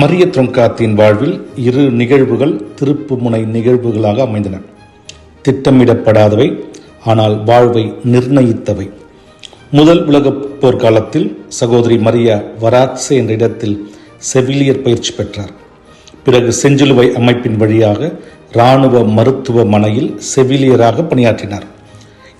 மரிய த்ரொங்காத்தின் வாழ்வில் இரு நிகழ்வுகள் திருப்புமுனை நிகழ்வுகளாக அமைந்தன. திட்டமிடப்படாதவை ஆனால் வாழ்வை நிர்ணயித்தவை. முதல் உலகப் போர்க்காலத்தில் சகோதரி மரியா வராட்சே என்ற இடத்தில் செவிலியர் பயிற்சி பெற்றார். பிறகு செஞ்சிலுவை அமைப்பின் வழியாக இராணுவ மருத்துவமனையில் செவிலியராக பணியாற்றினார்.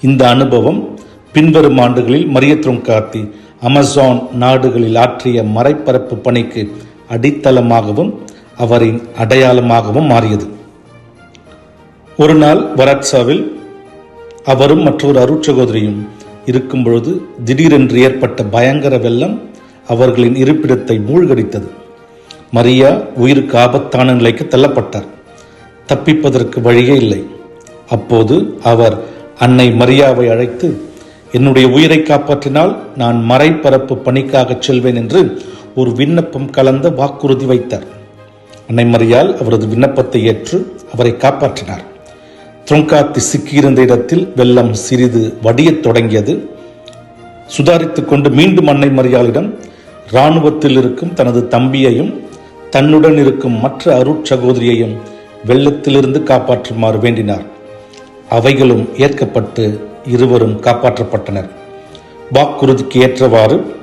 இந்த அனுபவம் பின்வரும் ஆண்டுகளில் மரிய த்ரொங்காத்தி அமேசான் நாடுகளில் ஆற்றிய மறைப்பரப்பு பணிக்கு அடித்தளமாகவும் அவரின் அடையாளமாகவும் மாறியது. ஒரு நாள் வராட்சாவில் அவரும் மற்றொரு அருட்சகோதரியும் இருக்கும் பொழுது திடீரென்று ஏற்பட்ட பயங்கர வெள்ளம் அவர்களின் இருப்பிடத்தை மூழ்கடித்தது. மரியா உயிருக்கு ஆபத்தான நிலைக்கு தள்ளப்பட்டார். தப்பிப்பதற்கு வழியே இல்லை. அப்போது அவர் அன்னை மரியாவை அழைத்து என்னுடைய உயிரை காப்பாற்றினால் நான் மறைப்பரப்பு பணிக்காகச் செல்வேன் என்று ஒரு விண்ணப்பம் கலந்த வாக்குறுதி வைத்தார். அன்னை மரியாள் அவரது விண்ணப்பத்தை ஏற்று அவரை காப்பாற்றினார். த்ரொங்காத்தி சிக்கியிருந்த இடத்தில் வெள்ளம் சிறிது வடியத் தொடங்கியது. சுதாரித்துக் கொண்டு மீண்டும் அன்னை மரியாளிடம் இராணுவத்தில் இருக்கும் தனது தம்பியையும் தன்னுடன் இருக்கும் மற்ற அருட்சகோதரியையும் வெள்ளத்திலிருந்து காப்பாற்றுமாறு வேண்டினார். அவைகளும் ஏற்கப்பட்டு இருவரும் காப்பாற்றப்பட்டனர். வாக்குறுதிக்கு ஏற்றவாறு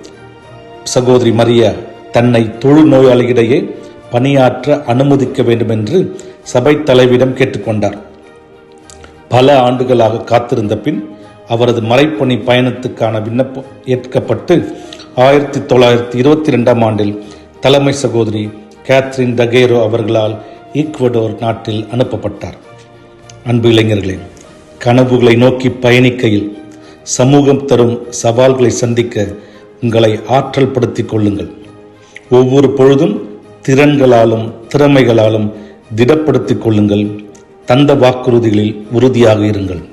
சகோதரி மரியா தன்னை தொழு நோயாளியிடையே பணியாற்ற அனுமதிக்க வேண்டும் என்று சபை தலைவிடம் கேட்டுக்கொண்டார். பல ஆண்டுகளாக காத்திருந்த பின் அவரது மறைப்பணி பயணத்துக்கான விண்ணப்பம் ஏற்கப்பட்டு ஆயிரத்தி தொள்ளாயிரத்தி இருபத்தி ரெண்டாம் ஆண்டில் தலைமை சகோதரி கேத்ரின் டகேரோ அவர்களால் ஈக்வடோர் நாட்டில் அனுப்பப்பட்டார். அன்பு இளைஞர்களே கனவுகளை நோக்கி பயணிக்கையில் சமூகம் தரும் சவால்களை சந்திக்க உங்களை ஆற்றல் படுத்திக் கொள்ளுங்கள். ஒவ்வொரு பொழுதும் திறன்களாலும் திறமைகளாலும் திடப்படுத்திக் கொள்ளுங்கள். தந்த வாக்குறுதிகளில் உறுதியாக இருங்கள்.